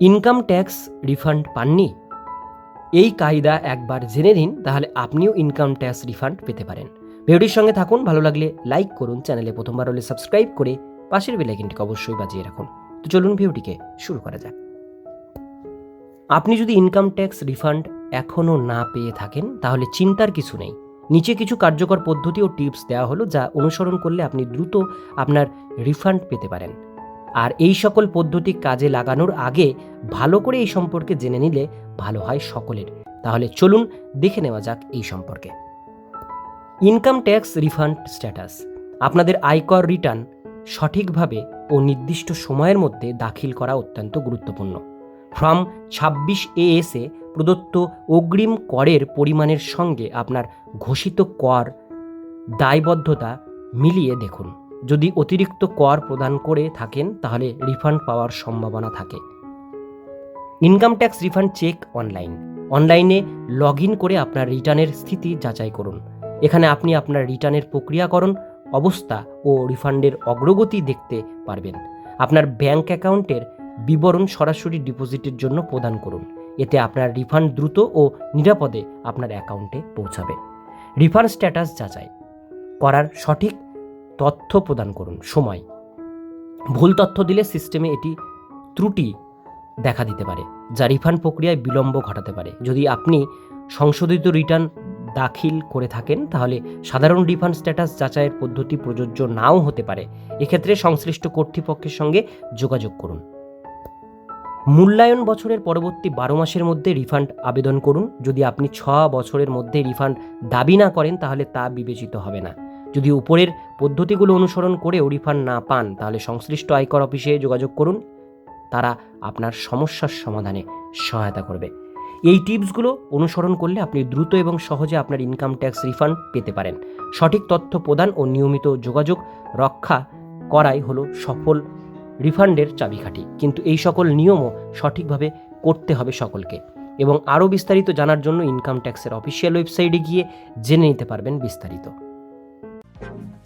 Income tax refund পাননি? এই কায়দা একবার জেনে নিন, তাহলে আপনিও ইনকাম ট্যাক্স রিফান্ড পেতে পারেন। ভিডিওটির সঙ্গে থাকুন, ভালো লাগলে লাইক করুন, চ্যানেলে প্রথমবার হলে সাবস্ক্রাইব করে পাশের বেলাইকিনটিকে অবশ্যই বাজিয়ে রাখুন। তো চলুন ভিডিওটিকে শুরু করা যাক। আপনি যদি ইনকাম ট্যাক্স রিফান্ড এখনও না পেয়ে থাকেন, তাহলে চিন্তার কিছু নেই। নিচে কিছু কার্যকর পদ্ধতি ও টিপস দেওয়া হলো, যা অনুসরণ করলে আপনি দ্রুত আপনার রিফান্ড পেতে পারেন। আর এই সকল পদ্ধতি কাজে লাগানোর আগে ভালো করে এই সম্পর্কে জেনে নিলে ভালো হয় সকলের। তাহলে চলুন দেখে নেওয়া যাক এই সম্পর্কে। ইনকাম ট্যাক্স রিফান্ড স্ট্যাটাস আপনাদের আয়কর রিটার্ন সঠিকভাবে ও নির্দিষ্ট সময়ের মধ্যে দাখিল করা অত্যন্ত গুরুত্বপূর্ণ। ফর্ম ছাব্বিশ এ এএসে প্রদত্ত অগ্রিম করের পরিমাণের সঙ্গে আপনার ঘোষিত কর দায়বদ্ধতা মিলিয়ে দেখুন। যদি অতিরিক্ত কর প্রদান করে থাকেন, তাহলে রিফান্ড পাওয়ার সম্ভাবনা থাকে। Income tax refund check online অনলাইনে লগ করে আপনার রিটার্নের স্থিতি যাচাই করুন। এখানে আপনি আপনার রিটার্নের প্রক্রিয়াকরণ, অবস্থা ও রিফান্ডের অগ্রগতি দেখতে পারবেন। আপনার ব্যাংক অ্যাকাউন্টের বিবরণ সরাসরি ডিপোজিটের জন্য প্রদান করুন। এতে আপনার রিফান্ড দ্রুত ও নিরাপদে আপনার অ্যাকাউন্টে পৌঁছাবে। রিফান্ড স্ট্যাটাস যাচাই। করার সঠিক তথ্য প্রদান করুন, সময়। ভুল তথ্য দিলে সিস্টেমে এটি ত্রুটি দেখা দিতে পারে, যা রিফান্ড প্রক্রিয়ায় বিলম্ব ঘটাতে পারে। যদি আপনি সংশোধিত রিটার্ন দাখিল করে থাকেন, তাহলে সাধারণ রিফান্ড স্ট্যাটাস যাচাইয়ের পদ্ধতি প্রযোজ্য নাও হতে পারে। এক্ষেত্রে সংশ্লিষ্ট কর্তৃপক্ষের সঙ্গে যোগাযোগ করুন। মূল্যায়ন বছরের পরবর্তী বারো মাসের মধ্যে রিফান্ড আবেদন করুন। যদি আপনি ছ বছরের মধ্যে রিফান্ড দাবি না করেন, তাহলে তা বিবেচিত হবে না। যদি উপরের পদ্ধতিগুলো অনুসরণ করেও রিফান্ড না পান, তাহলে সংশ্লিষ্ট আয়কর অফিসে যোগাযোগ করুন। তারা আপনার সমস্যার সমাধানে সহায়তা করবে। এই টিপসগুলো অনুসরণ করলে আপনি দ্রুত এবং সহজে আপনার ইনকাম ট্যাক্স রিফান্ড পেতে পারেন। সঠিক তথ্য প্রদান ও নিয়মিত যোগাযোগ রক্ষা করাই হলো সফল রিফান্ডের চাবিকাঠি। কিন্তু এই সকল নিয়মও সঠিকভাবে করতে হবে সকলকে। এবং আরও বিস্তারিত জানার জন্য ইনকাম ট্যাক্সের অফিসিয়াল ওয়েবসাইটে গিয়ে জেনে নিতে পারবেন বিস্তারিত। Thank you.